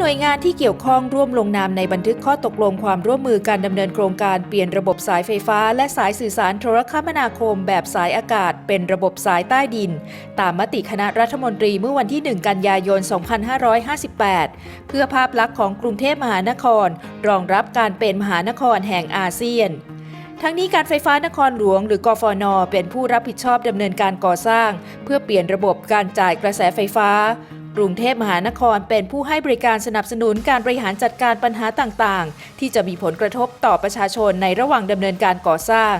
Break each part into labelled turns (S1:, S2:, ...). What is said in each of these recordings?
S1: หน่วยงานที่เกี่ยวข้องร่วมลงนามในบันทึกข้อตกลงความร่วมมือการดำเนินโครงการเปลี่ยนระบบสายไฟฟ้า และสายสื่อสารโทรคมนาคม แบบสายอากาศ เป็นระบบสายใต้ดิน ตามมติคณะรัฐมนตรีเมื่อวันที่ 1 กันยายน 2558 เพื่อภาพลักษณ์ของกรุงเทพมหานคร รองรับการเป็นมหานครแห่งอาเซียนทั้งนี้การไฟฟ้านครหลวง หรือกฟน เป็นผู้รับผิดชอบดำเนินการก่อสร้าง เพื่อเปลี่ยนระบบการจ่ายกระแสไฟฟ้า กรุงเทพมหานครเป็นผู้ให้บริการสนับสนุนการบริหารจัดการปัญหาต่างๆ ที่จะมีผลกระทบต่อประชาชนในระหว่างดำเนินการก่อสร้าง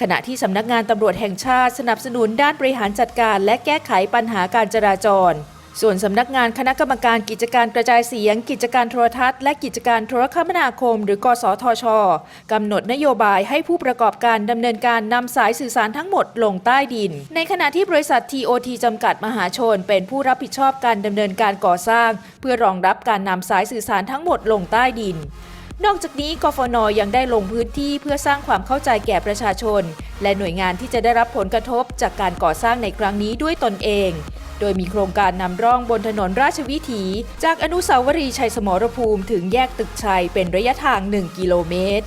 S1: ขณะที่สำนักงานตำรวจแห่งชาติสนับสนุนด้านบริหารจัดการและแก้ไขปัญหาการจราจร ส่วนสำนักงานคณะกรรมการกิจการกระจายเสียง กิจการโทรทัศน์และกิจการโทรคมนาคม หรือกสทชกำหนดนโยบายให้ผู้ประกอบการดำเนินการนำสายสื่อสารทั้งหมดลงใต้ดิน ในขณะที่บริษัท TOT จำกัดมหาชน เป็นผู้รับผิดชอบการดำเนินการก่อสร้าง เพื่อรองรับการนำสายสื่อสารทั้งหมดลงใต้ดินนอกจากนี้กฟนยังได้ลงพื้นที่เพื่อสร้างความเข้าใจแก่ประชาชน และหน่วยงานที่จะได้รับผลกระทบจากการก่อสร้างในครั้งนี้ด้วยตนเอง โดยมีโครงการนำร่องบนถนนราชวิถี จากอนุสาวรีย์ชัยสมรภูมิถึงแยกตึกชัยเป็นระยะทาง 1 กิโลเมตร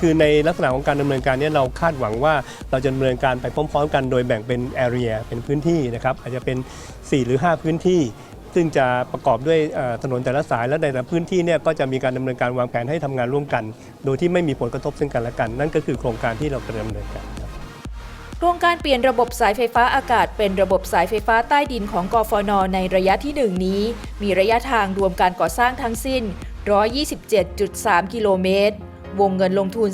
S2: คือในลักษณะของการดำเนินการนี้เราคาดหวังว่าเราจะดำเนินการไปพร้อม ๆ กันโดยแบ่งเป็น area เป็นพื้นที่นะครับอาจจะเป็น 4 หรือ 5 พื้นที่ ซึ่งจะประกอบด้วยถนนแต่ละสายและในแต่ละพื้นที่เนี่ยก็จะมีการดำเนินการวางแผนให้ทำงานร่วมกัน โดยที่ไม่มีผลกระทบซึ่งกันและกัน นั่นก็คือโครงการที่เรากำลังดำเนินการครับ
S1: โครงการเปลี่ยนระบบสายไฟฟ้าอากาศ เป็นระบบสายไฟฟ้าใต้ดินของกฟน ในระยะที่ 1 นี้ มีระยะทางรวมการก่อสร้างทั้งสิ้น 127.3 กิโลเมตร วงเงินลงทุน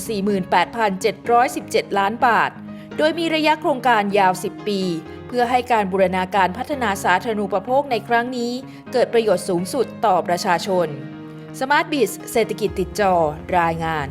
S1: 48,717 ล้านบาท โดยมีระยะโครงการยาว 10 ปี เพื่อให้การบูรณาการพัฒนาสาธารณูปโภคในครั้งนี้ เกิดประโยชน์สูงสุดต่อประชาชนสมาร์ทบิสเศรษฐกิจติดจอ รายงาน